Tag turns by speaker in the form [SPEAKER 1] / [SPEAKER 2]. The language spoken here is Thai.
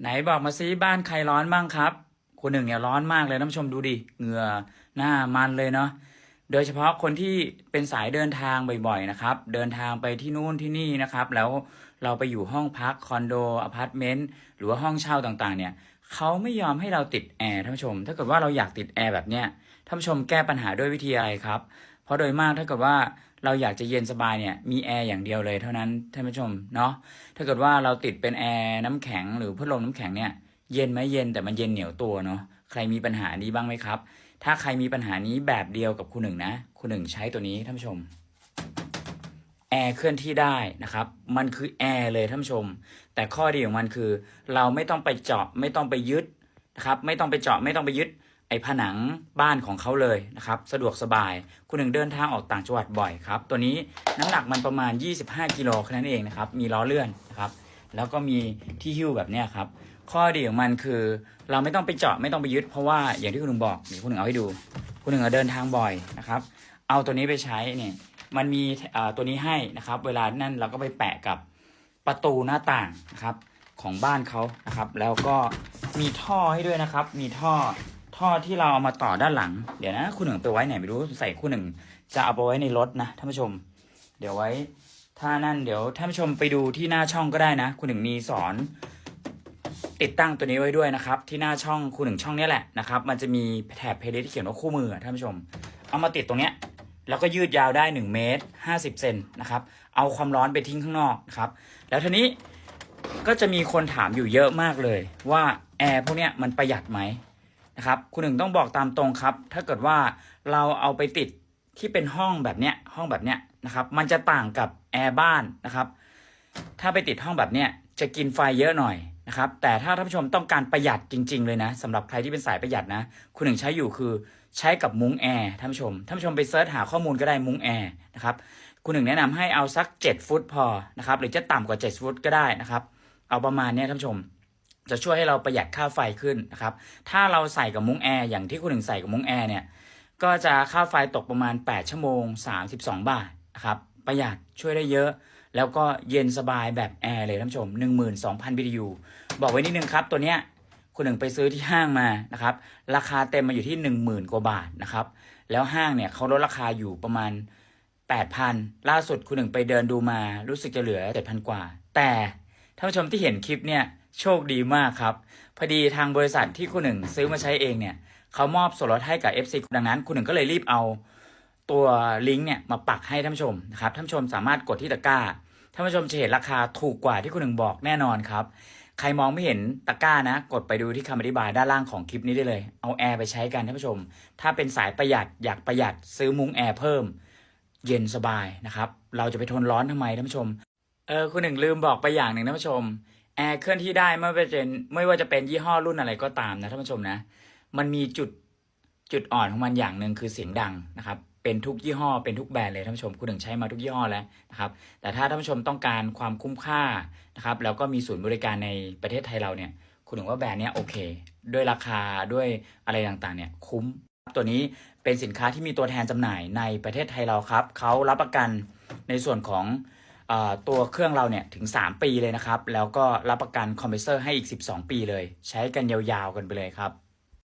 [SPEAKER 1] ไหนบอกมาซิบ้านใครร้อนบ้างครับคนหนึ่งเนี่ยร้อนมากเลยท่านผู้ชมดูดิเหงื่อหน้ามันเลยเนาะโดยเฉพาะคนที่เป็นสายเดินทางบ่อยๆนะครับ เดินทางไปที่นู่นที่นี่นะครับ แล้วเราไปอยู่ห้องพักคอนโดอพาร์ตเมนต์หรือว่าห้องเช่าต่างๆ เนี่ยเขาไม่ยอมให้เราติดแอร์ท่านผู้ชม ถ้าเกิดว่าเราอยากติดแอร์แบบเนี้ยท่านผู้ชมแก้ปัญหาด้วยวิธีอะไรครับ ราะโดยมากถ้าเกิดว่าเราอยากจะเย็นสบายเนี่ยมีแอร์อย่างเดียวเลยเท่านั้นท่านผู้ชมเนาะถ้าเกิดว่าเราติดเป็นแอร์น้ำแข็งหรือพัดลมน้ำแข็งเนี่ยเย็นไหมเย็นแต่มันเย็นเหนียวตัวเนาะใครมีปัญหานี้บ้างไหมครับ ถ้าใครมีปัญหานี้แบบเดียวกับคุณหนึ่งนะคุณหนึ่งใช้ตัวนี้ท่านผู้ชมแอร์เคลื่อนที่ได้นะครับ มันคือแอร์เลยท่านผู้ชม แต่ข้อดีของมันคือ เราไม่ต้องไปเจาะไม่ต้องไปยึดนะครับ ไม่ต้องไปเจาะไม่ต้องไปยึด ไอ้ผนังบ้านของเขาเลยนะครับ สะดวกสบาย คุณหนึ่งเดินทางออกต่างจังหวัดบ่อยครับ ตัวนี้น้ำหนักมันประมาณ 25 กิโลแค่นั้นเองนะครับ มีล้อเลื่อนนะครับ แล้วก็มีที่หิ้วแบบนี้ครับ ข้อดีของมันคือ เราไม่ต้องไปเจาะไม่ต้องไปยึด เพราะว่าอย่างที่คุณหนึ่งบอกเดี๋ยวคุณหนึ่งเอาให้ดู คุณหนึ่งเดินทางบ่อยนะครับ เอาตัวนี้ไปใช้เนี่ย มันมีตัวนี้ให้นะครับ เวลานั่นเราก็ไปแปะกับประตูหน้าต่างนะครับของบ้านเขานะครับ แล้วก็มีท่อให้ด้วยนะครับ มีท่อ ท่อที่เราเอามาต่อด้านหลัง เดี๋ยวนะคุณหนึ่งไปไว้ไหนไม่รู้ใส่คุณหนึ่งจะเอาไปไว้ในรถนะท่านผู้ชม เดี๋ยวไว้ถ้านั่นเดี๋ยวท่านผู้ชมไปดูที่หน้าช่องก็ได้นะคุณหนึ่งมีสอน ติดตั้งตัวนี้ไว้ด้วยนะครับ ที่หน้าช่องคุณหนึ่งช่องนี้แหละนะครับมันจะมีแถบเพลย์ที่เขียนว่าคู่มือท่านผู้ชม เอามาติดตรงเนี้ยแล้วก็ยืดยาวได้1เมตร50เซนนะครับเอาความร้อนไปทิ้งข้างนอกครับแล้วทีนี้ก็จะมีคนถามอยู่เยอะมากเลยว่าแอร์พวกเนี้ยมันประหยัดไหม นะครับคุณหนึ่งต้องบอกตามตรงครับ ถ้าเกิดว่าเราเอาไปติดที่เป็นห้องแบบเนี้ยห้องแบบเนี้ยนะครับ มันจะต่างกับแอร์บ้านนะครับ ถ้าไปติดห้องแบบเนี้ยจะกินไฟเยอะหน่อยนะครับ แต่ถ้าท่านผู้ชมต้องการประหยัดจริง ๆ เลยนะสำหรับใครที่เป็นสายประหยัดนะ คุณหนึ่งใช้อยู่คือใช้กับมุ้งแอร์ท่านผู้ชมท่านผู้ชมไปเซิร์ชหาข้อมูลก็ได้มุ้งแอร์นะครับคุณหนึ่งแนะนำให้เอาสัก 7 ฟุตพอนะครับหรือจะต่ำกว่า 7 ฟุตก็ได้นะครับ เอาประมาณเนี้ยท่านผู้ชม จะช่วยให้เราประหยัดค่าไฟขึ้นนะครับ ถ้าเราใส่กับมุ้งแอร์อย่างที่คุณหนึ่งใส่กับมุ้งแอร์เนี่ย ก็จะค่าไฟตกประมาณ 8 ชั่วโมง 32 บาทนะครับ ประหยัดช่วยได้เยอะ แล้วก็เย็นสบายแบบแอร์เลยท่านผู้ชม 12,000 BTU บอกไว้นิดนึงครับ ตัวเนี้ยคุณหนึ่งไปซื้อที่ห้างมานะครับ ราคาเต็มมาอยู่ที่ 10,000 กว่าบาทนะครับ แล้วห้างเนี่ยเขาลดราคาอยู่ประมาณ 8,000 ล่าสุดคุณหนึ่งไปเดินดูมารู้สึกจะเหลือ 7,000 กว่า แต่ท่านผู้ชมที่เห็นคลิปเนี่ย โชคดีมากครับ พอดีทางบริษัทที่คุณหนึ่งซื้อมาใช้เองเนี่ยเขามอบส่วนลดให้กับ FC ดังนั้น คุณหนึ่งก็เลยรีบเอาตัวลิงก์เนี่ยมาปักให้ท่านผู้ชมนะครับท่านผู้ชมสามารถกดที่ตะกร้าท่านผู้ชมจะเห็นราคาถูกกว่าที่คุณหนึ่งบอกแน่นอนครับ ใครมองไม่เห็นตะกร้านะ กดไปดูที่คำอธิบายด้านล่างของคลิปนี้ได้เลย เอาแอร์ไปใช้กันท่านผู้ชม ถ้าเป็นสายประหยัดอยากประหยัดซื้อมุ้งแอร์เพิ่ม เย็นสบายนะครับ เราจะไปทนร้อนทำไมท่านผู้ชม เออคุณหนึ่งลืมบอกไปอย่างหนึ่งท่านผู้ชม แอร์เคลื่อนที่ได้ไม่ว่าจะเป็นไม่ว่าจะเป็นยี่ห้อรุ่นอะไรก็ตามนะท่านผู้ชมนะ มันมีจุดจุดอ่อนของมันอย่างหนึ่งคือเสียงดังนะครับ เป็นทุกยี่ห้อเป็นทุกแบรนด์เลยท่านผู้ชมคุณหนึ่งใช้มาทุกยี่ห้อแล้วนะครับ แต่ถ้าท่านผู้ชมต้องการความคุ้มค่านะครับ แล้วก็มีศูนย์บริการในประเทศไทยเราเนี่ย คุณหนึ่งว่าแบรนด์เนี้ยโอเค ด้วยราคาด้วยอะไรต่างๆ เนี่ยคุ้มตัวนี้เป็นสินค้าที่มีตัวแทนจำหน่ายในประเทศไทยเราครับเขารับประกันในส่วนของ ตัวเครื่องเราเนี่ยถึง 3 ปีเลยนะครับ แล้วก็รับประกันคอมเพรสเซอร์ให้อีก 12 ปีเลย ใช้กันยาวๆกันไปเลยครับ